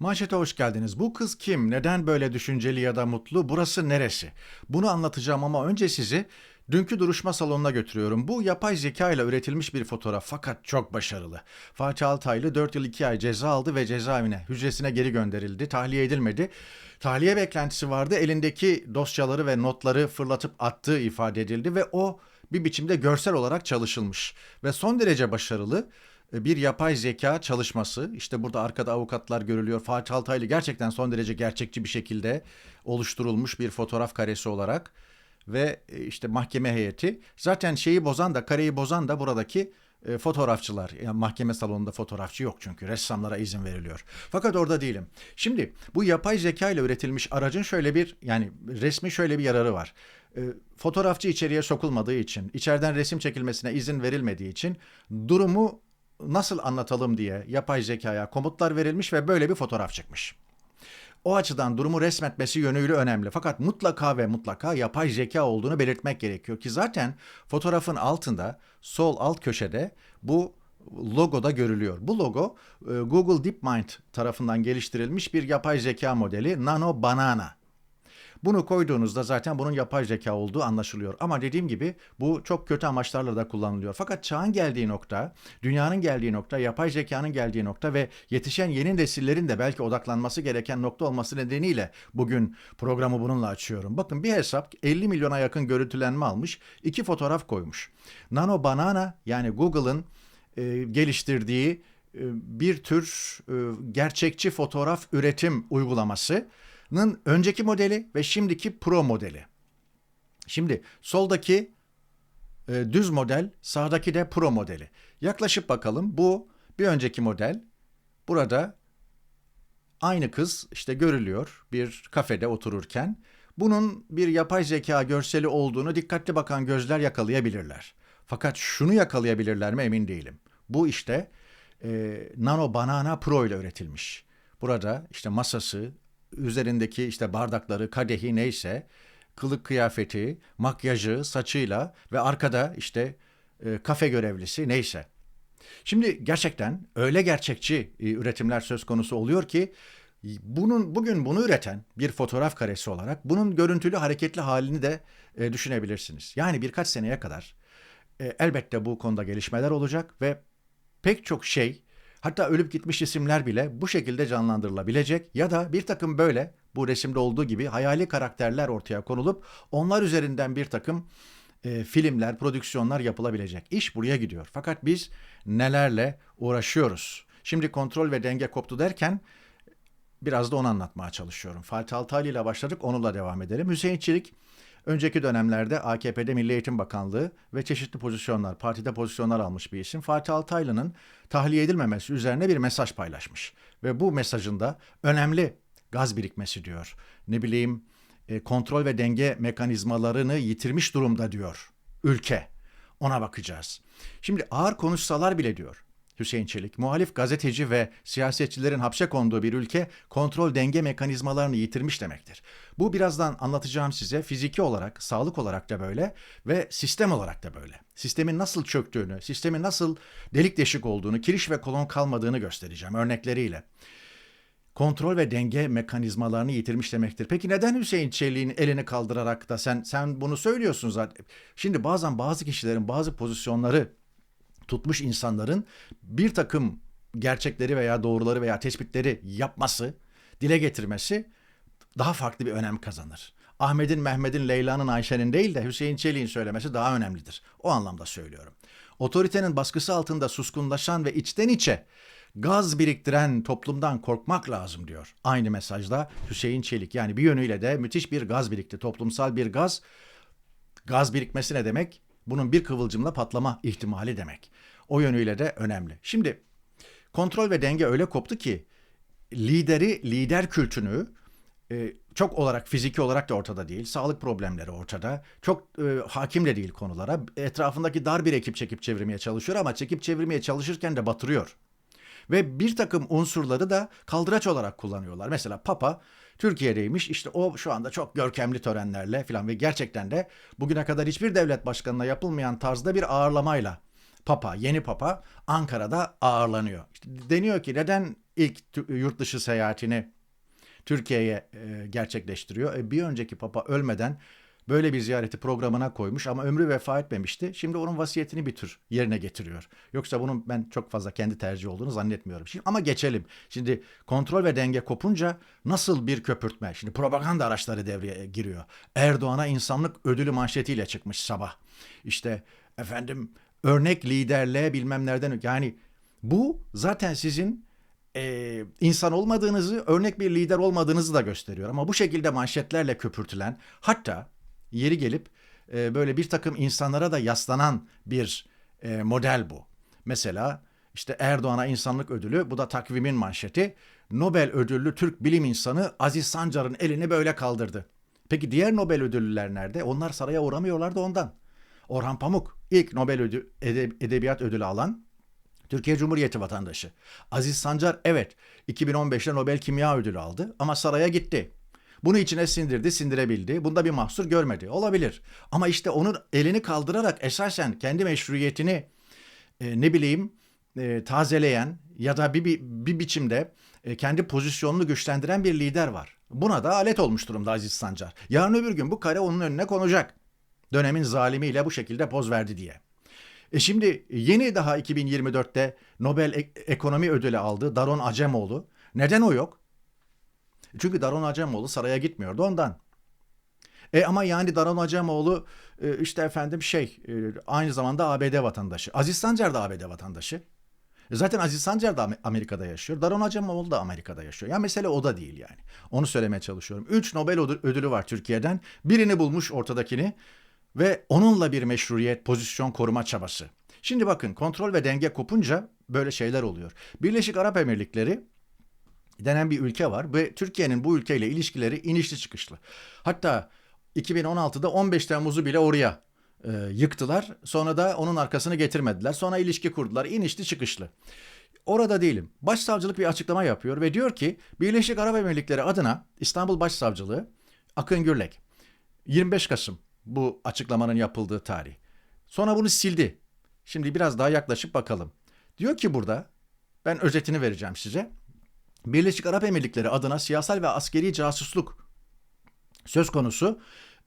Manşete hoş geldiniz. Bu kız kim? Neden böyle düşünceli ya da mutlu? Burası neresi? Bunu anlatacağım ama önce sizi dünkü duruşma salonuna götürüyorum. Bu yapay zeka ile üretilmiş bir fotoğraf fakat çok başarılı. Fatih Altaylı 4 yıl 2 ay ceza aldı ve cezaevine, hücresine geri gönderildi. Tahliye edilmedi. Tahliye beklentisi vardı. Elindeki dosyaları ve notları fırlatıp attığı ifade edildi ve o bir biçimde görsel olarak çalışılmış ve son derece başarılı bir yapay zeka çalışması. İşte burada arkada avukatlar görülüyor. Fatih Altaylı gerçekten son derece gerçekçi bir şekilde oluşturulmuş bir fotoğraf karesi olarak ve e, işte mahkeme heyeti. Zaten şeyi bozan da kareyi bozan da buradaki e, fotoğrafçılar. Yani mahkeme salonunda fotoğrafçı yok çünkü ressamlara izin veriliyor. Fakat orada değilim. Şimdi bu yapay zeka ile üretilmiş aracın şöyle bir yani resmi şöyle bir yararı var. E, fotoğrafçı içeriye sokulmadığı için, içeriden resim çekilmesine izin verilmediği için durumu nasıl anlatalım diye yapay zekaya komutlar verilmiş ve böyle bir fotoğraf çıkmış. O açıdan durumu resmetmesi yönüyle önemli. Fakat mutlaka ve mutlaka yapay zeka olduğunu belirtmek gerekiyor ki zaten fotoğrafın altında sol alt köşede bu logoda görülüyor. Bu logo e, Google DeepMind tarafından geliştirilmiş bir yapay zeka modeli Nano Banana. Bunu koyduğunuzda zaten bunun yapay zeka olduğu anlaşılıyor. Ama dediğim gibi bu çok kötü amaçlarla da kullanılıyor. Fakat çağın geldiği nokta, dünyanın geldiği nokta, yapay zekanın geldiği nokta ve yetişen yeni nesillerin de belki odaklanması gereken nokta olması nedeniyle bugün programı bununla açıyorum. Bakın bir hesap 50 milyona yakın görüntülenme almış, iki fotoğraf koymuş. Nano Banana yani Google'ın e, geliştirdiği e, bir tür e, gerçekçi fotoğraf üretim uygulaması önceki modeli ve şimdiki Pro modeli. Şimdi soldaki e, düz model, sağdaki de Pro modeli. Yaklaşıp bakalım. Bu bir önceki model. Burada aynı kız işte görülüyor bir kafede otururken. Bunun bir yapay zeka görseli olduğunu dikkatli bakan gözler yakalayabilirler. Fakat şunu yakalayabilirler mi emin değilim. Bu işte e, Nano Banana Pro ile üretilmiş. Burada işte masası, üzerindeki işte bardakları, kadehi neyse, kılık kıyafeti, makyajı, saçıyla ve arkada işte e, kafe görevlisi neyse. Şimdi gerçekten öyle gerçekçi e, üretimler söz konusu oluyor ki bunun bugün bunu üreten bir fotoğraf karesi olarak bunun görüntülü hareketli halini de e, düşünebilirsiniz. Yani birkaç seneye kadar e, elbette bu konuda gelişmeler olacak ve pek çok şey Hatta ölüp gitmiş isimler bile bu şekilde canlandırılabilecek ya da bir takım böyle bu resimde olduğu gibi hayali karakterler ortaya konulup onlar üzerinden bir takım e, filmler, prodüksiyonlar yapılabilecek. İş buraya gidiyor. Fakat biz nelerle uğraşıyoruz? Şimdi kontrol ve denge koptu derken biraz da onu anlatmaya çalışıyorum. Fatih Altaylı ile başladık, onunla devam edelim. Hüseyin Çelik Önceki dönemlerde AKP'de Milli Eğitim Bakanlığı ve çeşitli pozisyonlar, partide pozisyonlar almış bir isim. Fatih Altaylı'nın tahliye edilmemesi üzerine bir mesaj paylaşmış. Ve bu mesajında önemli gaz birikmesi diyor. Ne bileyim e, kontrol ve denge mekanizmalarını yitirmiş durumda diyor ülke. Ona bakacağız. Şimdi ağır konuşsalar bile diyor Hüseyin Çelik, muhalif gazeteci ve siyasetçilerin hapse konduğu bir ülke kontrol denge mekanizmalarını yitirmiş demektir. Bu birazdan anlatacağım size fiziki olarak, sağlık olarak da böyle ve sistem olarak da böyle. Sistemin nasıl çöktüğünü, sistemin nasıl delik deşik olduğunu, kiriş ve kolon kalmadığını göstereceğim örnekleriyle kontrol ve denge mekanizmalarını yitirmiş demektir. Peki neden Hüseyin Çelik'in elini kaldırarak da sen sen bunu söylüyorsun zaten? Şimdi bazen bazı kişilerin bazı pozisyonları tutmuş insanların bir takım gerçekleri veya doğruları veya tespitleri yapması, dile getirmesi daha farklı bir önem kazanır. Ahmet'in, Mehmet'in, Leyla'nın, Ayşe'nin değil de Hüseyin Çelik'in söylemesi daha önemlidir. O anlamda söylüyorum. Otoritenin baskısı altında suskunlaşan ve içten içe gaz biriktiren toplumdan korkmak lazım diyor. Aynı mesajda Hüseyin Çelik. Yani bir yönüyle de müthiş bir gaz birikti. Toplumsal bir gaz. Gaz birikmesi ne demek? Bunun bir kıvılcımla patlama ihtimali demek. O yönüyle de önemli. Şimdi kontrol ve denge öyle koptu ki lideri, lider kültünü e, çok olarak fiziki olarak da ortada değil. Sağlık problemleri ortada. Çok e, hakim de değil konulara. Etrafındaki dar bir ekip çekip çevirmeye çalışıyor ama çekip çevirmeye çalışırken de batırıyor. Ve bir takım unsurları da kaldıraç olarak kullanıyorlar. Mesela Papa Türkiye'deymiş. İşte o şu anda çok görkemli törenlerle falan ve gerçekten de bugüne kadar hiçbir devlet başkanına yapılmayan tarzda bir ağırlamayla Papa, yeni Papa Ankara'da ağırlanıyor. İşte deniyor ki neden ilk yurt dışı seyahatini Türkiye'ye e, gerçekleştiriyor? E, bir önceki Papa ölmeden böyle bir ziyareti programına koymuş ama ömrü vefa etmemişti. Şimdi onun vasiyetini bir tür yerine getiriyor. Yoksa bunun ben çok fazla kendi tercih olduğunu zannetmiyorum. Şimdi, ama geçelim. Şimdi kontrol ve denge kopunca nasıl bir köpürtme? Şimdi propaganda araçları devreye giriyor. Erdoğan'a insanlık ödülü manşetiyle çıkmış sabah. İşte efendim örnek liderliğe bilmem nereden yani bu zaten sizin e, insan olmadığınızı, örnek bir lider olmadığınızı da gösteriyor. Ama bu şekilde manşetlerle köpürtülen, hatta yeri gelip e, böyle bir takım insanlara da yaslanan bir e, model bu. Mesela işte Erdoğan'a insanlık ödülü, bu da takvimin manşeti. Nobel ödüllü Türk bilim insanı Aziz Sancar'ın elini böyle kaldırdı. Peki diğer Nobel ödüllüler nerede? Onlar saraya uğramıyorlar da ondan. Orhan Pamuk ilk Nobel ödü, Ede- Edebiyat Ödülü alan Türkiye Cumhuriyeti vatandaşı. Aziz Sancar evet 2015'te Nobel Kimya Ödülü aldı ama saraya gitti. Bunu içine sindirdi, sindirebildi. Bunda bir mahsur görmedi. Olabilir. Ama işte onun elini kaldırarak esasen kendi meşruiyetini e, ne bileyim e, tazeleyen ya da bir, bir, bir biçimde e, kendi pozisyonunu güçlendiren bir lider var. Buna da alet olmuş durumda Aziz Sancar. Yarın öbür gün bu kare onun önüne konacak. Dönemin zalimiyle bu şekilde poz verdi diye. E şimdi yeni daha 2024'te Nobel Ek- Ekonomi Ödülü aldı Daron Acemoğlu. Neden o yok? Çünkü Daron Acemoğlu saraya gitmiyordu ondan. E ama yani Daron Acemoğlu e, işte efendim şey e, aynı zamanda ABD vatandaşı. Aziz Sancar da ABD vatandaşı. E Zaten Aziz Sancar da Am- Amerika'da yaşıyor. Daron Acemoğlu da Amerika'da yaşıyor. Ya mesele o da değil yani. Onu söylemeye çalışıyorum. Üç Nobel ödü- ödülü var Türkiye'den. Birini bulmuş ortadakini ve onunla bir meşruiyet, pozisyon koruma çabası. Şimdi bakın kontrol ve denge kopunca böyle şeyler oluyor. Birleşik Arap Emirlikleri denen bir ülke var ve Türkiye'nin bu ülkeyle ilişkileri inişli çıkışlı. Hatta 2016'da 15 Temmuz'u bile oraya e, yıktılar. Sonra da onun arkasını getirmediler. Sonra ilişki kurdular. İnişli çıkışlı. Orada değilim. Başsavcılık bir açıklama yapıyor ve diyor ki Birleşik Arap Emirlikleri adına İstanbul Başsavcılığı Akın Gürlek 25 Kasım bu açıklamanın yapıldığı tarih. Sonra bunu sildi. Şimdi biraz daha yaklaşıp bakalım. Diyor ki burada ben özetini vereceğim size. Birleşik Arap Emirlikleri adına siyasal ve askeri casusluk söz konusu.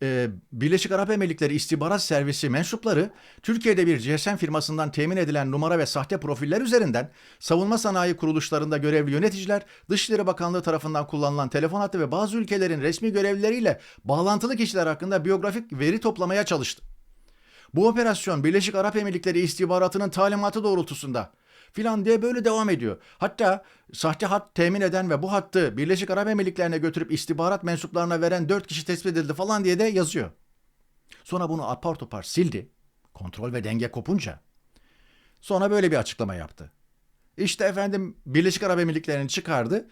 Ee, Birleşik Arap Emirlikleri İstihbarat Servisi mensupları Türkiye'de bir GSM firmasından temin edilen numara ve sahte profiller üzerinden savunma sanayi kuruluşlarında görevli yöneticiler, Dışişleri Bakanlığı tarafından kullanılan telefon hattı ve bazı ülkelerin resmi görevlileriyle bağlantılı kişiler hakkında biyografik veri toplamaya çalıştı. Bu operasyon Birleşik Arap Emirlikleri istihbaratının talimatı doğrultusunda filan diye böyle devam ediyor. Hatta sahte hat temin eden ve bu hattı Birleşik Arap Emirlikleri'ne götürüp istihbarat mensuplarına veren 4 kişi tespit edildi falan diye de yazıyor. Sonra bunu apar topar sildi. Kontrol ve denge kopunca. Sonra böyle bir açıklama yaptı. İşte efendim Birleşik Arap Emirlikleri'ni çıkardı.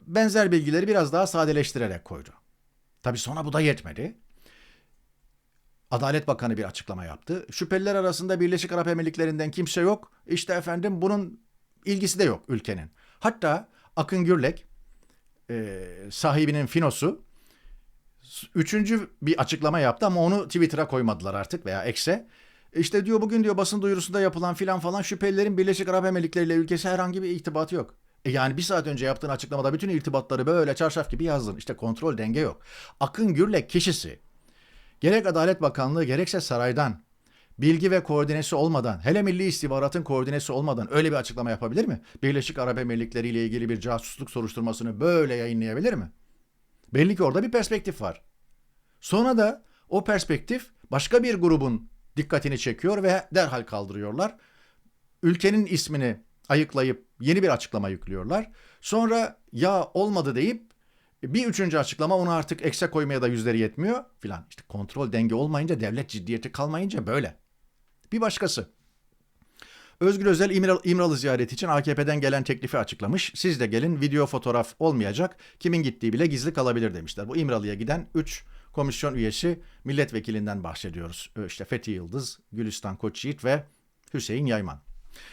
Benzer bilgileri biraz daha sadeleştirerek koydu. Tabii sonra bu da yetmedi. Adalet Bakanı bir açıklama yaptı. Şüpheliler arasında Birleşik Arap Emirlikleri'nden kimse yok. İşte efendim bunun ilgisi de yok ülkenin. Hatta Akın Gürlek e, sahibinin finosu üçüncü bir açıklama yaptı ama onu Twitter'a koymadılar artık veya X'e. İşte diyor bugün diyor basın duyurusunda yapılan filan falan şüphelilerin Birleşik Arap Emirlikleri ile ülkesi herhangi bir irtibatı yok. E yani bir saat önce yaptığın açıklamada bütün irtibatları böyle çarşaf gibi yazdın. İşte kontrol denge yok. Akın Gürlek kişisi Gerek Adalet Bakanlığı gerekse saraydan bilgi ve koordinesi olmadan, hele Milli İstihbaratın koordinesi olmadan öyle bir açıklama yapabilir mi? Birleşik Arap Emirlikleri ile ilgili bir casusluk soruşturmasını böyle yayınlayabilir mi? Belli ki orada bir perspektif var. Sonra da o perspektif başka bir grubun dikkatini çekiyor ve derhal kaldırıyorlar. Ülkenin ismini ayıklayıp yeni bir açıklama yüklüyorlar. Sonra ya olmadı deyip bir üçüncü açıklama onu artık ekse koymaya da yüzleri yetmiyor filan. İşte kontrol denge olmayınca devlet ciddiyeti kalmayınca böyle. Bir başkası. Özgür Özel İmralı, İmralı ziyareti için AKP'den gelen teklifi açıklamış. Siz de gelin video fotoğraf olmayacak. Kimin gittiği bile gizli kalabilir demişler. Bu İmralı'ya giden 3 komisyon üyesi milletvekilinden bahsediyoruz. İşte Fethi Yıldız, Gülistan Koçyiğit ve Hüseyin Yayman.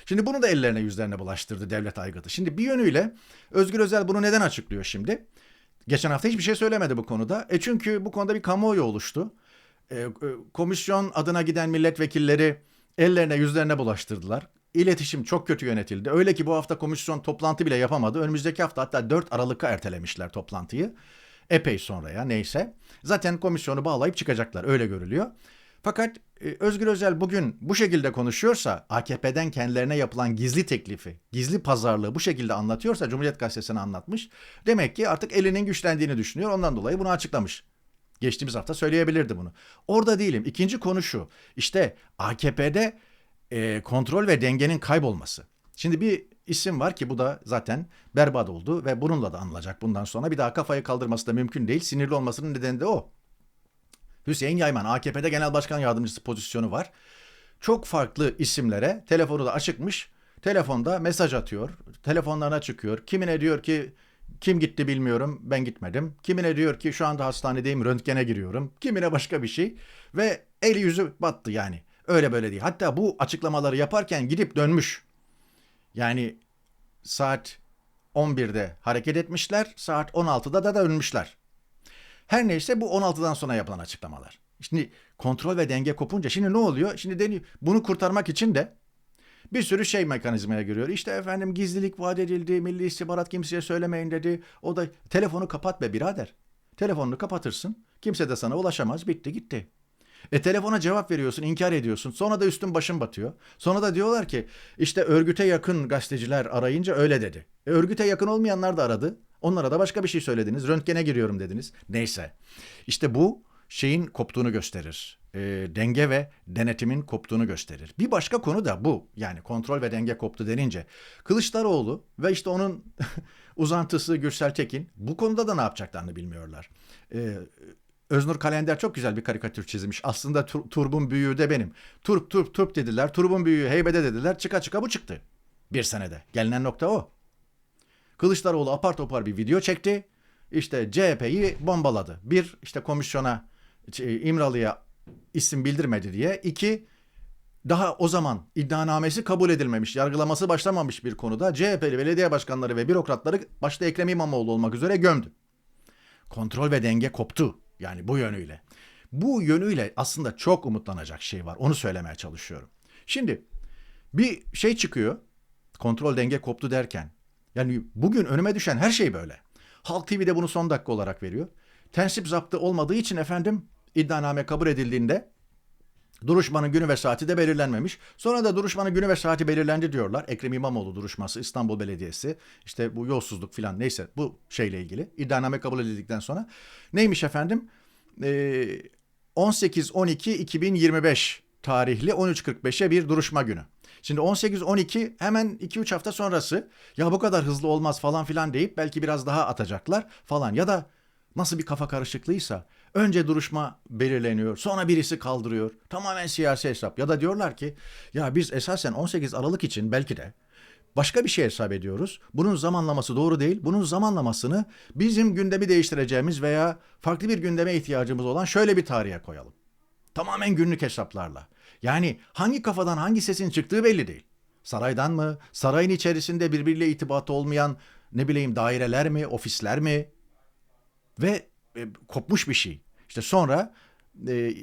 Şimdi bunu da ellerine yüzlerine bulaştırdı devlet aygıtı. Şimdi bir yönüyle Özgür Özel bunu neden açıklıyor şimdi? Geçen hafta hiçbir şey söylemedi bu konuda. E çünkü bu konuda bir kamuoyu oluştu. E, e, komisyon adına giden milletvekilleri Ellerine yüzlerine bulaştırdılar. İletişim çok kötü yönetildi. Öyle ki bu hafta komisyon toplantı bile yapamadı. Önümüzdeki hafta hatta 4 Aralık'a ertelemişler toplantıyı. Epey sonraya neyse. Zaten komisyonu bağlayıp çıkacaklar öyle görülüyor. Fakat e, Özgür Özel bugün bu şekilde konuşuyorsa, AKP'den kendilerine yapılan gizli teklifi, gizli pazarlığı bu şekilde anlatıyorsa, Cumhuriyet Gazetesi'ne anlatmış. Demek ki artık elinin güçlendiğini düşünüyor. Ondan dolayı bunu açıklamış. Geçtiğimiz hafta söyleyebilirdi bunu. Orada değilim. İkinci konu şu. İşte AKP'de e, kontrol ve dengenin kaybolması. Şimdi bir isim var ki bu da zaten berbat oldu ve bununla da anılacak bundan sonra. Bir daha kafayı kaldırması da mümkün değil. Sinirli olmasının nedeni de o. Hüseyin Yayman AKP'de genel başkan yardımcısı pozisyonu var. Çok farklı isimlere telefonu da açıkmış. Telefonda mesaj atıyor. Telefonlarına çıkıyor. Kimine diyor ki kim gitti bilmiyorum ben gitmedim. Kimine diyor ki şu anda hastanedeyim röntgene giriyorum. Kimine başka bir şey. Ve eli yüzü battı yani. Öyle böyle değil. Hatta bu açıklamaları yaparken gidip dönmüş. Yani saat 11'de hareket etmişler. Saat 16'da da dönmüşler. Her neyse bu 16'dan sonra yapılan açıklamalar. Şimdi kontrol ve denge kopunca şimdi ne oluyor? Şimdi deniyor, bunu kurtarmak için de bir sürü şey mekanizmaya giriyor. İşte efendim gizlilik vaat edildi, milli istihbarat kimseye söylemeyin dedi. O da telefonu kapat be birader. Telefonunu kapatırsın. Kimse de sana ulaşamaz. Bitti gitti. E telefona cevap veriyorsun, inkar ediyorsun. Sonra da üstün başın batıyor. Sonra da diyorlar ki işte örgüte yakın gazeteciler arayınca öyle dedi. E, örgüte yakın olmayanlar da aradı. Onlara da başka bir şey söylediniz. Röntgene giriyorum dediniz. Neyse. İşte bu şeyin koptuğunu gösterir. E, denge ve denetimin koptuğunu gösterir. Bir başka konu da bu. Yani kontrol ve denge koptu denince. Kılıçdaroğlu ve işte onun uzantısı Gürsel Tekin bu konuda da ne yapacaklarını bilmiyorlar. E, Öznur Kalender çok güzel bir karikatür çizmiş. Aslında tur, turbun büyüğü de benim. Turp turp turp dediler. Turbun büyüğü heybede dediler. Çıka çıka bu çıktı. Bir senede. Gelinen nokta o. Kılıçdaroğlu apar topar bir video çekti. İşte CHP'yi bombaladı. Bir işte komisyona şey, İmralı'ya isim bildirmedi diye. İki daha o zaman iddianamesi kabul edilmemiş, yargılaması başlamamış bir konuda CHP'li belediye başkanları ve bürokratları başta Ekrem İmamoğlu olmak üzere gömdü. Kontrol ve denge koptu. Yani bu yönüyle. Bu yönüyle aslında çok umutlanacak şey var. Onu söylemeye çalışıyorum. Şimdi bir şey çıkıyor. Kontrol denge koptu derken. Yani bugün önüme düşen her şey böyle. Halk TV'de bunu son dakika olarak veriyor. Tensip zaptı olmadığı için efendim iddianame kabul edildiğinde Duruşmanın günü ve saati de belirlenmemiş. Sonra da duruşmanın günü ve saati belirlendi diyorlar. Ekrem İmamoğlu duruşması, İstanbul Belediyesi, işte bu yolsuzluk filan neyse bu şeyle ilgili. İddianame kabul edildikten sonra. Neymiş efendim? Ee, 18-12-2025 tarihli 13.45'e bir duruşma günü. Şimdi 18-12 hemen 2-3 hafta sonrası ya bu kadar hızlı olmaz falan filan deyip belki biraz daha atacaklar falan. Ya da nasıl bir kafa karışıklığıysa önce duruşma belirleniyor sonra birisi kaldırıyor. Tamamen siyasi hesap. Ya da diyorlar ki ya biz esasen 18 Aralık için belki de başka bir şey hesap ediyoruz. Bunun zamanlaması doğru değil. Bunun zamanlamasını bizim gündemi değiştireceğimiz veya farklı bir gündeme ihtiyacımız olan şöyle bir tarihe koyalım. Tamamen günlük hesaplarla. Yani hangi kafadan hangi sesin çıktığı belli değil. Saraydan mı? Sarayın içerisinde birbiriyle itibatı olmayan ne bileyim daireler mi, ofisler mi? Ve e, kopmuş bir şey. İşte sonra e,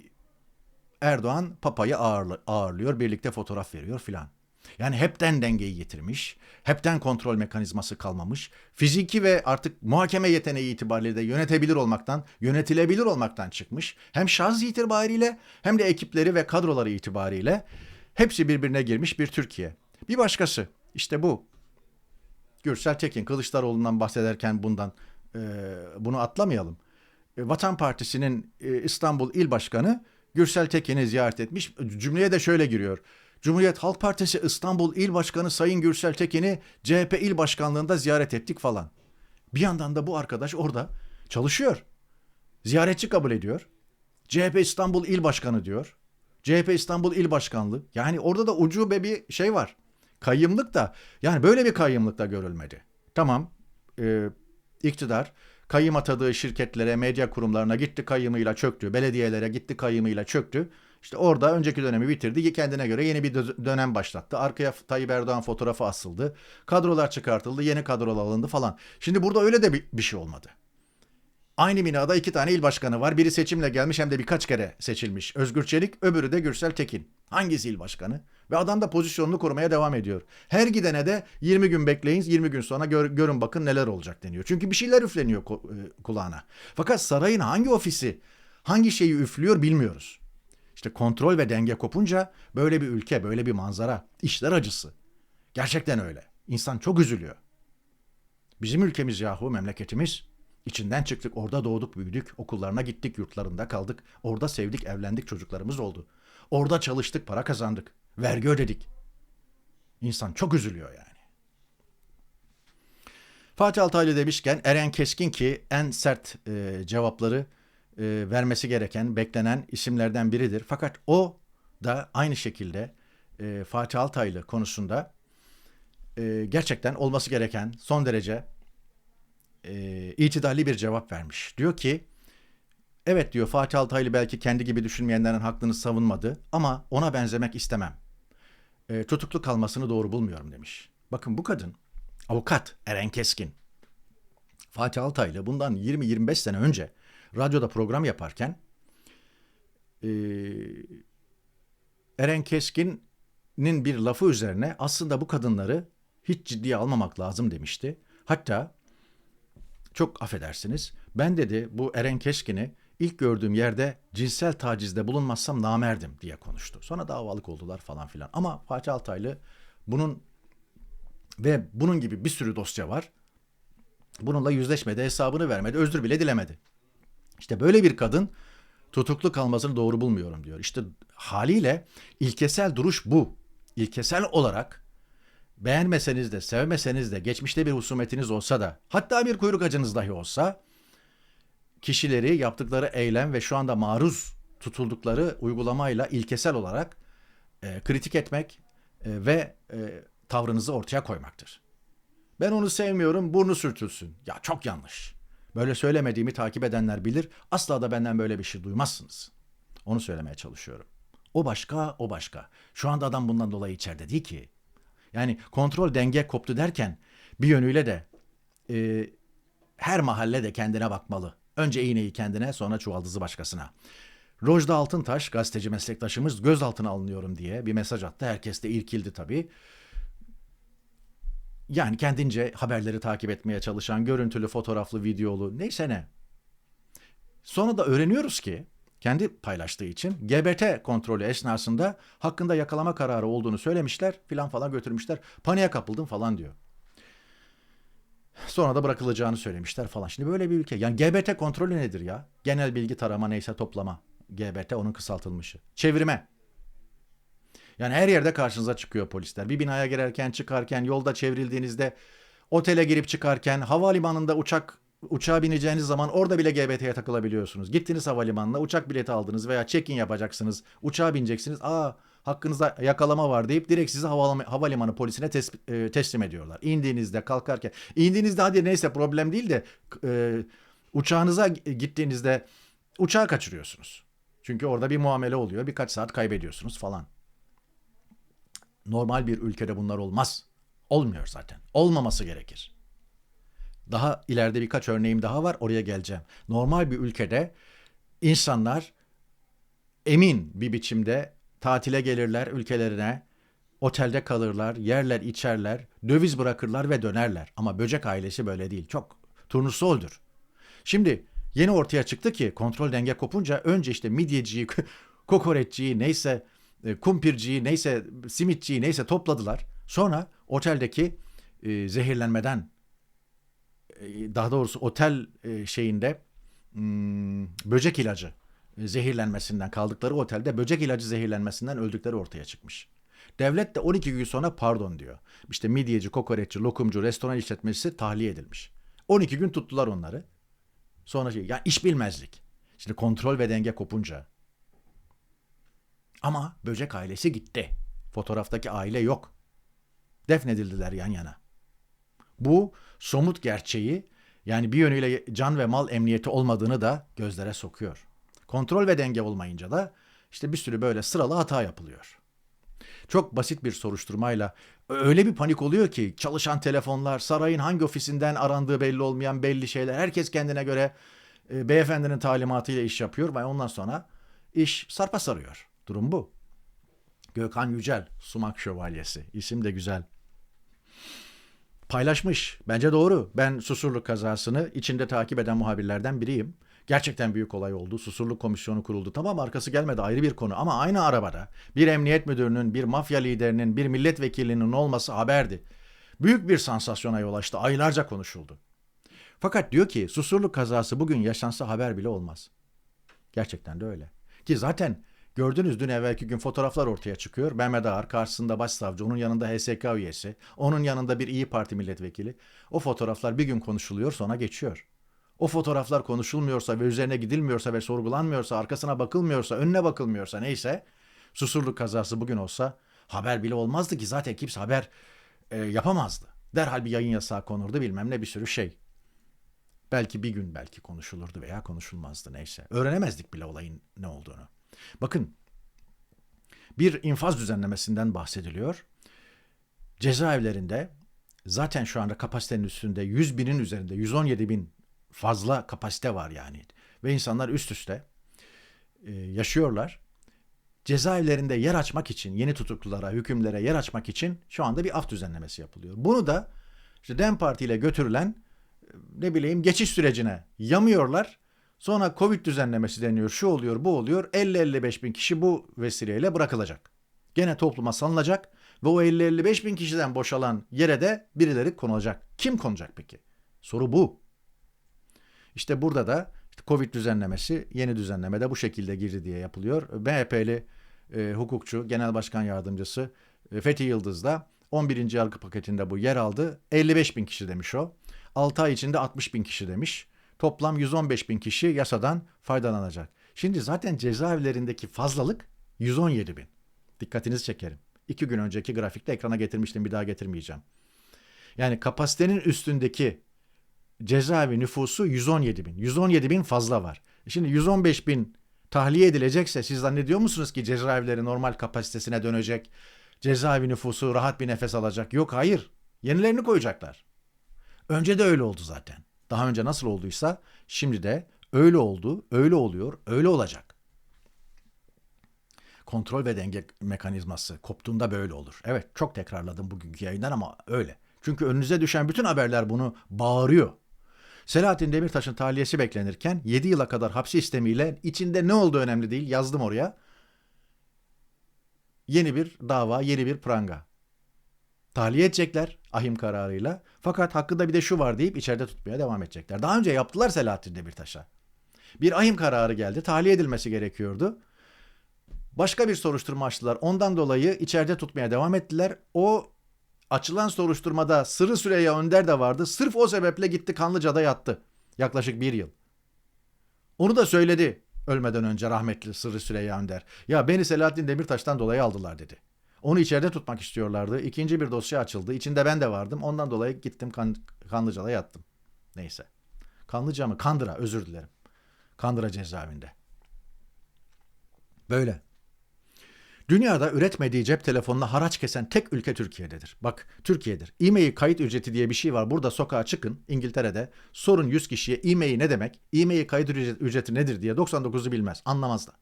Erdoğan Papa'yı ağırlı, ağırlıyor, birlikte fotoğraf veriyor filan. Yani hepten dengeyi yitirmiş, hepten kontrol mekanizması kalmamış, fiziki ve artık muhakeme yeteneği itibariyle de yönetebilir olmaktan, yönetilebilir olmaktan çıkmış. Hem şahs itibariyle hem de ekipleri ve kadroları itibariyle hepsi birbirine girmiş bir Türkiye. Bir başkası işte bu. Gürsel Tekin Kılıçdaroğlu'ndan bahsederken bundan e, bunu atlamayalım. E, Vatan Partisi'nin e, İstanbul İl Başkanı Gürsel Tekin'i ziyaret etmiş. Cümleye de şöyle giriyor. Cumhuriyet Halk Partisi İstanbul İl Başkanı Sayın Gürsel Tekin'i CHP İl Başkanlığında ziyaret ettik falan. Bir yandan da bu arkadaş orada çalışıyor. Ziyaretçi kabul ediyor. CHP İstanbul İl Başkanı diyor. CHP İstanbul İl Başkanlığı. Yani orada da ucube bir şey var. Kayyımlık da yani böyle bir kayyımlık da görülmedi. Tamam e, iktidar kayyım atadığı şirketlere, medya kurumlarına gitti kayyımıyla çöktü. Belediyelere gitti kayyımıyla çöktü. İşte orada önceki dönemi bitirdi. Kendine göre yeni bir dönem başlattı. Arkaya Tayyip Erdoğan fotoğrafı asıldı. Kadrolar çıkartıldı. Yeni kadrolar alındı falan. Şimdi burada öyle de bir, şey olmadı. Aynı binada iki tane il başkanı var. Biri seçimle gelmiş hem de birkaç kere seçilmiş. Özgür Çelik, öbürü de Gürsel Tekin. Hangisi il başkanı? Ve adam da pozisyonunu korumaya devam ediyor. Her gidene de 20 gün bekleyin, 20 gün sonra gör- görün bakın neler olacak deniyor. Çünkü bir şeyler üfleniyor e, kulağına. Fakat sarayın hangi ofisi, hangi şeyi üflüyor bilmiyoruz. İşte kontrol ve denge kopunca böyle bir ülke, böyle bir manzara, işler acısı. Gerçekten öyle. İnsan çok üzülüyor. Bizim ülkemiz yahu memleketimiz. İçinden çıktık, orada doğduk, büyüdük, okullarına gittik, yurtlarında kaldık. Orada sevdik, evlendik, çocuklarımız oldu. Orada çalıştık, para kazandık, vergi ödedik. İnsan çok üzülüyor yani. Fatih Altaylı demişken Eren Keskin ki en sert e, cevapları e, vermesi gereken, beklenen isimlerden biridir. Fakat o da aynı şekilde e, Fatih Altaylı konusunda e, gerçekten olması gereken son derece e, itidalli bir cevap vermiş. Diyor ki, evet diyor Fatih Altaylı belki kendi gibi düşünmeyenlerin hakkını savunmadı ama ona benzemek istemem. E, tutuklu kalmasını doğru bulmuyorum demiş. Bakın bu kadın avukat Eren Keskin. Fatih Altaylı bundan 20-25 sene önce radyoda program yaparken e, Eren Keskin'in bir lafı üzerine aslında bu kadınları hiç ciddiye almamak lazım demişti. Hatta çok affedersiniz ben dedi bu Eren Keskin'i ilk gördüğüm yerde cinsel tacizde bulunmazsam namerdim diye konuştu. Sonra davalık oldular falan filan. Ama Fatih Altaylı bunun ve bunun gibi bir sürü dosya var. Bununla yüzleşmedi, hesabını vermedi, özür bile dilemedi. İşte böyle bir kadın tutuklu kalmasını doğru bulmuyorum diyor. İşte haliyle ilkesel duruş bu. İlkesel olarak beğenmeseniz de, sevmeseniz de, geçmişte bir husumetiniz olsa da, hatta bir kuyruk acınız dahi olsa, kişileri yaptıkları eylem ve şu anda maruz tutuldukları uygulamayla ilkesel olarak e, kritik etmek e, ve e, tavrınızı ortaya koymaktır. Ben onu sevmiyorum, burnu sürtülsün. Ya çok yanlış. Böyle söylemediğimi takip edenler bilir. Asla da benden böyle bir şey duymazsınız. Onu söylemeye çalışıyorum. O başka, o başka. Şu anda adam bundan dolayı içeride değil ki. Yani kontrol denge koptu derken bir yönüyle de e, her mahalle de kendine bakmalı. Önce iğneyi kendine sonra çuvaldızı başkasına. Rojda Altıntaş gazeteci meslektaşımız gözaltına alınıyorum diye bir mesaj attı. Herkes de irkildi tabii. Yani kendince haberleri takip etmeye çalışan görüntülü, fotoğraflı, videolu neyse ne. Sonra da öğreniyoruz ki kendi paylaştığı için GBT kontrolü esnasında hakkında yakalama kararı olduğunu söylemişler filan falan götürmüşler. Paniğe kapıldım falan diyor. Sonra da bırakılacağını söylemişler falan. Şimdi böyle bir ülke. Yani GBT kontrolü nedir ya? Genel bilgi tarama neyse toplama. GBT onun kısaltılmışı. Çevirme. Yani her yerde karşınıza çıkıyor polisler. Bir binaya girerken, çıkarken, yolda çevrildiğinizde, otele girip çıkarken, havalimanında uçak uçağa bineceğiniz zaman orada bile GBT'ye takılabiliyorsunuz. Gittiniz havalimanına, uçak bileti aldınız veya check-in yapacaksınız, uçağa bineceksiniz. Aa hakkınızda yakalama var deyip direkt sizi havalimanı polisine e, teslim ediyorlar. İndiğinizde, kalkarken. indiğinizde hadi neyse problem değil de e, uçağınıza gittiğinizde uçağı kaçırıyorsunuz. Çünkü orada bir muamele oluyor. Birkaç saat kaybediyorsunuz falan. Normal bir ülkede bunlar olmaz. Olmuyor zaten. Olmaması gerekir. Daha ileride birkaç örneğim daha var. Oraya geleceğim. Normal bir ülkede insanlar emin bir biçimde tatile gelirler ülkelerine, otelde kalırlar, yerler, içerler, döviz bırakırlar ve dönerler. Ama böcek ailesi böyle değil. Çok turnusoldur. Şimdi yeni ortaya çıktı ki kontrol denge kopunca önce işte midyeciyi, kokoreççiyi neyse e, kumpirciyi neyse simitçiyi neyse topladılar. Sonra oteldeki e, zehirlenmeden e, daha doğrusu otel şeyinde hmm, böcek ilacı zehirlenmesinden kaldıkları otelde böcek ilacı zehirlenmesinden öldükleri ortaya çıkmış. Devlet de 12 gün sonra pardon diyor. İşte midyeci, kokoreççi, lokumcu, restoran işletmecisi tahliye edilmiş. 12 gün tuttular onları. Sonra şey, ya iş bilmezlik. Şimdi kontrol ve denge kopunca. Ama böcek ailesi gitti. Fotoğraftaki aile yok. Defnedildiler yan yana. Bu somut gerçeği yani bir yönüyle can ve mal emniyeti olmadığını da gözlere sokuyor. Kontrol ve denge olmayınca da işte bir sürü böyle sıralı hata yapılıyor. Çok basit bir soruşturmayla öyle bir panik oluyor ki çalışan telefonlar, sarayın hangi ofisinden arandığı belli olmayan belli şeyler. Herkes kendine göre e, beyefendinin talimatıyla iş yapıyor ve ondan sonra iş sarpa sarıyor. Durum bu. Gökhan Yücel, Sumak Şövalyesi. İsim de güzel. Paylaşmış. Bence doğru. Ben Susurluk kazasını içinde takip eden muhabirlerden biriyim. Gerçekten büyük olay oldu. Susurluk komisyonu kuruldu. Tamam arkası gelmedi ayrı bir konu ama aynı arabada bir emniyet müdürünün, bir mafya liderinin, bir milletvekilinin olması haberdi. Büyük bir sansasyona yol açtı. Aylarca konuşuldu. Fakat diyor ki Susurluk kazası bugün yaşansa haber bile olmaz. Gerçekten de öyle. Ki zaten gördünüz dün evvelki gün fotoğraflar ortaya çıkıyor. Mehmet Ağar karşısında başsavcı, onun yanında HSK üyesi, onun yanında bir İyi Parti milletvekili. O fotoğraflar bir gün konuşuluyor sonra geçiyor. O fotoğraflar konuşulmuyorsa ve üzerine gidilmiyorsa ve sorgulanmıyorsa, arkasına bakılmıyorsa, önüne bakılmıyorsa neyse Susurluk kazası bugün olsa haber bile olmazdı ki zaten kimse haber e, yapamazdı. Derhal bir yayın yasağı konurdu bilmem ne bir sürü şey. Belki bir gün belki konuşulurdu veya konuşulmazdı neyse. Öğrenemezdik bile olayın ne olduğunu. Bakın bir infaz düzenlemesinden bahsediliyor. Cezaevlerinde zaten şu anda kapasitenin üstünde 100 binin üzerinde 117 bin fazla kapasite var yani. Ve insanlar üst üste e, yaşıyorlar. Cezaevlerinde yer açmak için yeni tutuklulara, hükümlere yer açmak için şu anda bir af düzenlemesi yapılıyor. Bunu da işte DEM Parti ile götürülen ne bileyim geçiş sürecine yamıyorlar. Sonra Covid düzenlemesi deniyor, şu oluyor, bu oluyor. 50-55 bin kişi bu vesileyle bırakılacak. Gene topluma salınacak ve o 50-55 bin kişiden boşalan yere de birileri konulacak. Kim konacak peki? Soru bu. İşte burada da Covid düzenlemesi yeni düzenlemede bu şekilde girdi diye yapılıyor. MHP'li e, hukukçu, genel başkan yardımcısı e, Fethi Yıldız da 11. yargı paketinde bu yer aldı. 55 bin kişi demiş o. 6 ay içinde 60 bin kişi demiş. Toplam 115 bin kişi yasadan faydalanacak. Şimdi zaten cezaevlerindeki fazlalık 117 bin. Dikkatinizi çekerim. İki gün önceki grafikte ekrana getirmiştim bir daha getirmeyeceğim. Yani kapasitenin üstündeki cezaevi nüfusu 117 bin. 117 bin fazla var. Şimdi 115 bin tahliye edilecekse siz zannediyor musunuz ki cezaevleri normal kapasitesine dönecek? Cezaevi nüfusu rahat bir nefes alacak. Yok hayır. Yenilerini koyacaklar. Önce de öyle oldu zaten. Daha önce nasıl olduysa şimdi de öyle oldu, öyle oluyor, öyle olacak. Kontrol ve denge mekanizması koptuğunda böyle olur. Evet çok tekrarladım bugünkü yayından ama öyle. Çünkü önünüze düşen bütün haberler bunu bağırıyor. Selahattin Demirtaş'ın tahliyesi beklenirken 7 yıla kadar hapsi istemiyle içinde ne olduğu önemli değil yazdım oraya. Yeni bir dava, yeni bir pranga. Tahliye edecekler ahim kararıyla. Fakat hakkında bir de şu var deyip içeride tutmaya devam edecekler. Daha önce yaptılar Selahattin Demirtaş'a. Bir ahim kararı geldi. Tahliye edilmesi gerekiyordu. Başka bir soruşturma açtılar. Ondan dolayı içeride tutmaya devam ettiler. O açılan soruşturmada Sırrı Süreyya Önder de vardı. Sırf o sebeple gitti Kanlıca'da yattı. Yaklaşık bir yıl. Onu da söyledi ölmeden önce rahmetli Sırrı Süreyya Önder. Ya beni Selahattin Demirtaş'tan dolayı aldılar dedi. Onu içeride tutmak istiyorlardı. İkinci bir dosya açıldı. İçinde ben de vardım. Ondan dolayı gittim kan, Kanlıca'da yattım. Neyse. Kanlıca mı? Kandıra özür dilerim. Kandıra cezaevinde. Böyle. Dünyada üretmediği cep telefonuna haraç kesen tek ülke Türkiye'dedir. Bak Türkiye'dir. E-mail kayıt ücreti diye bir şey var. Burada sokağa çıkın İngiltere'de sorun 100 kişiye e-mail ne demek? E-mail kayıt ücreti nedir diye 99'u bilmez. Anlamaz da.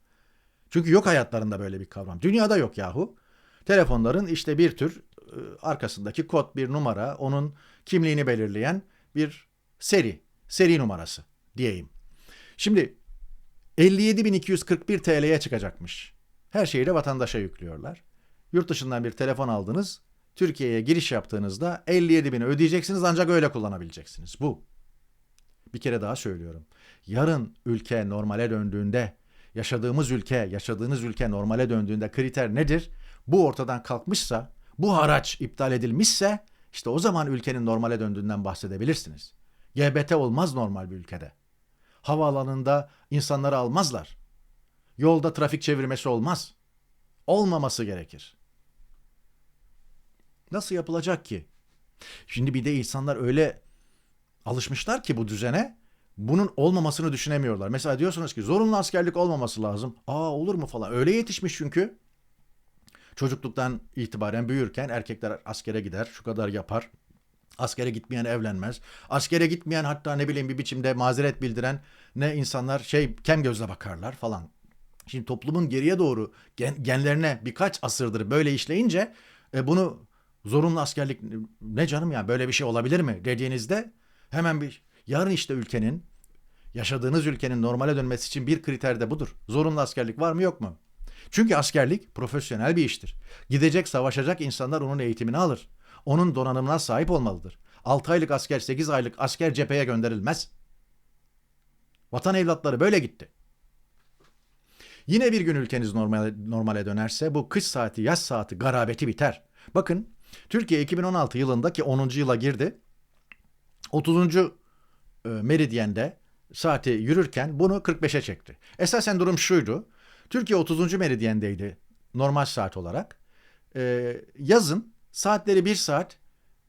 Çünkü yok hayatlarında böyle bir kavram. Dünyada yok yahu. Telefonların işte bir tür e, arkasındaki kod bir numara onun kimliğini belirleyen bir seri, seri numarası diyeyim. Şimdi 57.241 TL'ye çıkacakmış. Her şeyi de vatandaşa yüklüyorlar. Yurt dışından bir telefon aldınız. Türkiye'ye giriş yaptığınızda 57 bini ödeyeceksiniz ancak öyle kullanabileceksiniz. Bu. Bir kere daha söylüyorum. Yarın ülke normale döndüğünde, yaşadığımız ülke, yaşadığınız ülke normale döndüğünde kriter nedir? Bu ortadan kalkmışsa, bu haraç iptal edilmişse işte o zaman ülkenin normale döndüğünden bahsedebilirsiniz. GBT olmaz normal bir ülkede. Havaalanında insanları almazlar. Yolda trafik çevirmesi olmaz. Olmaması gerekir. Nasıl yapılacak ki? Şimdi bir de insanlar öyle alışmışlar ki bu düzene bunun olmamasını düşünemiyorlar. Mesela diyorsunuz ki zorunlu askerlik olmaması lazım. Aa olur mu falan. Öyle yetişmiş çünkü. Çocukluktan itibaren büyürken erkekler askere gider, şu kadar yapar. Askere gitmeyen evlenmez. Askere gitmeyen hatta ne bileyim bir biçimde mazeret bildiren ne insanlar şey kem gözle bakarlar falan. Şimdi toplumun geriye doğru gen- genlerine birkaç asırdır böyle işleyince e, bunu zorunlu askerlik ne canım ya böyle bir şey olabilir mi dediğinizde hemen bir yarın işte ülkenin yaşadığınız ülkenin normale dönmesi için bir kriter de budur. Zorunlu askerlik var mı yok mu? Çünkü askerlik profesyonel bir iştir. Gidecek savaşacak insanlar onun eğitimini alır. Onun donanımına sahip olmalıdır. 6 aylık asker 8 aylık asker cepheye gönderilmez. Vatan evlatları böyle gitti. Yine bir gün ülkeniz normale, normale dönerse bu kış saati, yaz saati garabeti biter. Bakın Türkiye 2016 yılında ki 10. yıla girdi. 30. e, meridyende saati yürürken bunu 45'e çekti. Esasen durum şuydu. Türkiye 30. meridyendeydi normal saat olarak. E, yazın saatleri bir saat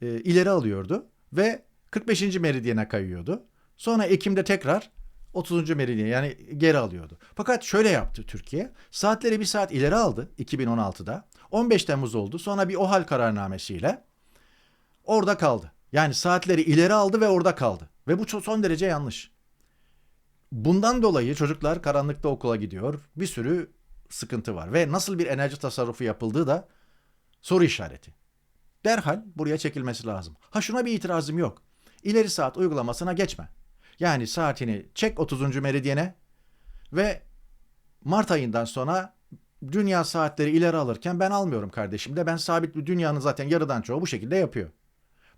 e, ileri alıyordu ve 45. meridyene kayıyordu. Sonra Ekim'de tekrar 30. meridyen yani geri alıyordu. Fakat şöyle yaptı Türkiye. Saatleri bir saat ileri aldı 2016'da. 15 Temmuz oldu. Sonra bir OHAL kararnamesiyle orada kaldı. Yani saatleri ileri aldı ve orada kaldı. Ve bu son derece yanlış. Bundan dolayı çocuklar karanlıkta okula gidiyor. Bir sürü sıkıntı var. Ve nasıl bir enerji tasarrufu yapıldığı da soru işareti. Derhal buraya çekilmesi lazım. Ha şuna bir itirazım yok. İleri saat uygulamasına geçme. Yani saatini çek 30. meridyene ve Mart ayından sonra dünya saatleri ileri alırken ben almıyorum kardeşim de ben sabit bir dünyanın zaten yarıdan çoğu bu şekilde yapıyor.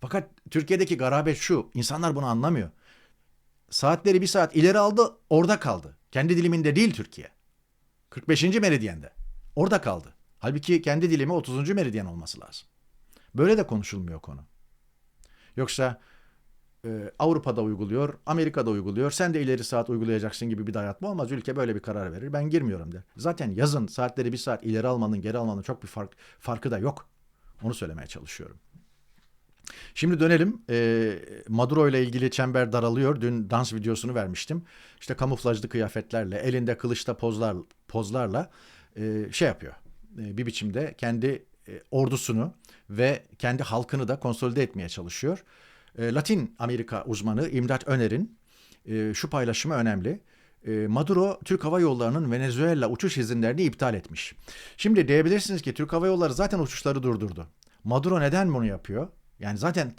Fakat Türkiye'deki garabet şu insanlar bunu anlamıyor. Saatleri bir saat ileri aldı orada kaldı. Kendi diliminde değil Türkiye. 45. meridyende. Orada kaldı. Halbuki kendi dilimi 30. meridyen olması lazım. Böyle de konuşulmuyor konu. Yoksa e, Avrupa'da uyguluyor, Amerika'da uyguluyor. Sen de ileri saat uygulayacaksın gibi bir dayatma olmaz. Ülke böyle bir karar verir. Ben girmiyorum der. Zaten yazın saatleri bir saat ileri almanın, geri almanın çok bir fark, farkı da yok. Onu söylemeye çalışıyorum. Şimdi dönelim. E, Maduro ile ilgili çember daralıyor. Dün dans videosunu vermiştim. İşte kamuflajlı kıyafetlerle, elinde kılıçta pozlar pozlarla e, şey yapıyor. E, bir biçimde kendi e, ordusunu ve kendi halkını da konsolide etmeye çalışıyor. E, Latin Amerika uzmanı İmdat Öner'in e, şu paylaşımı önemli. E, Maduro Türk Hava Yolları'nın Venezuela uçuş izinlerini iptal etmiş. Şimdi diyebilirsiniz ki Türk Hava Yolları zaten uçuşları durdurdu. Maduro neden bunu yapıyor? Yani zaten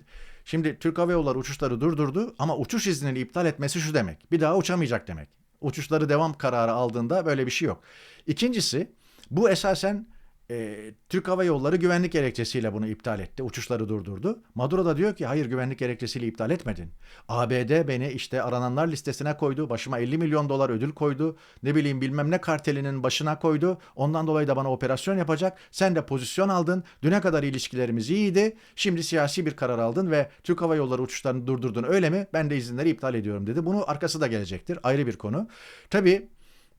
şimdi Türk Hava Yolları uçuşları durdurdu ama uçuş iznini iptal etmesi şu demek. Bir daha uçamayacak demek. Uçuşları devam kararı aldığında böyle bir şey yok. İkincisi bu esasen e, Türk Hava Yolları güvenlik gerekçesiyle bunu iptal etti. Uçuşları durdurdu. Maduro da diyor ki hayır güvenlik gerekçesiyle iptal etmedin. ABD beni işte arananlar listesine koydu. Başıma 50 milyon dolar ödül koydu. Ne bileyim bilmem ne kartelinin başına koydu. Ondan dolayı da bana operasyon yapacak. Sen de pozisyon aldın. Düne kadar ilişkilerimiz iyiydi. Şimdi siyasi bir karar aldın ve Türk Hava Yolları uçuşlarını durdurdun öyle mi? Ben de izinleri iptal ediyorum dedi. Bunu arkası da gelecektir. Ayrı bir konu. Tabii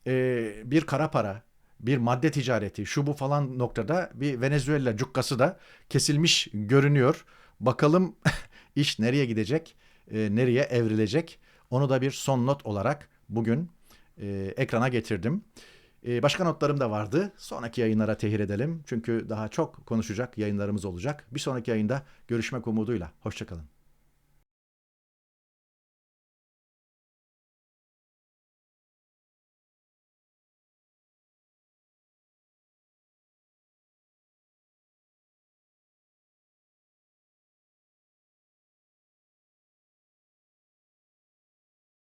e, bir kara para, bir madde ticareti şu bu falan noktada bir Venezuela cukkası da kesilmiş görünüyor. Bakalım iş nereye gidecek, e, nereye evrilecek onu da bir son not olarak bugün e, ekrana getirdim. E, başka notlarım da vardı. Sonraki yayınlara tehir edelim. Çünkü daha çok konuşacak yayınlarımız olacak. Bir sonraki yayında görüşmek umuduyla. Hoşçakalın.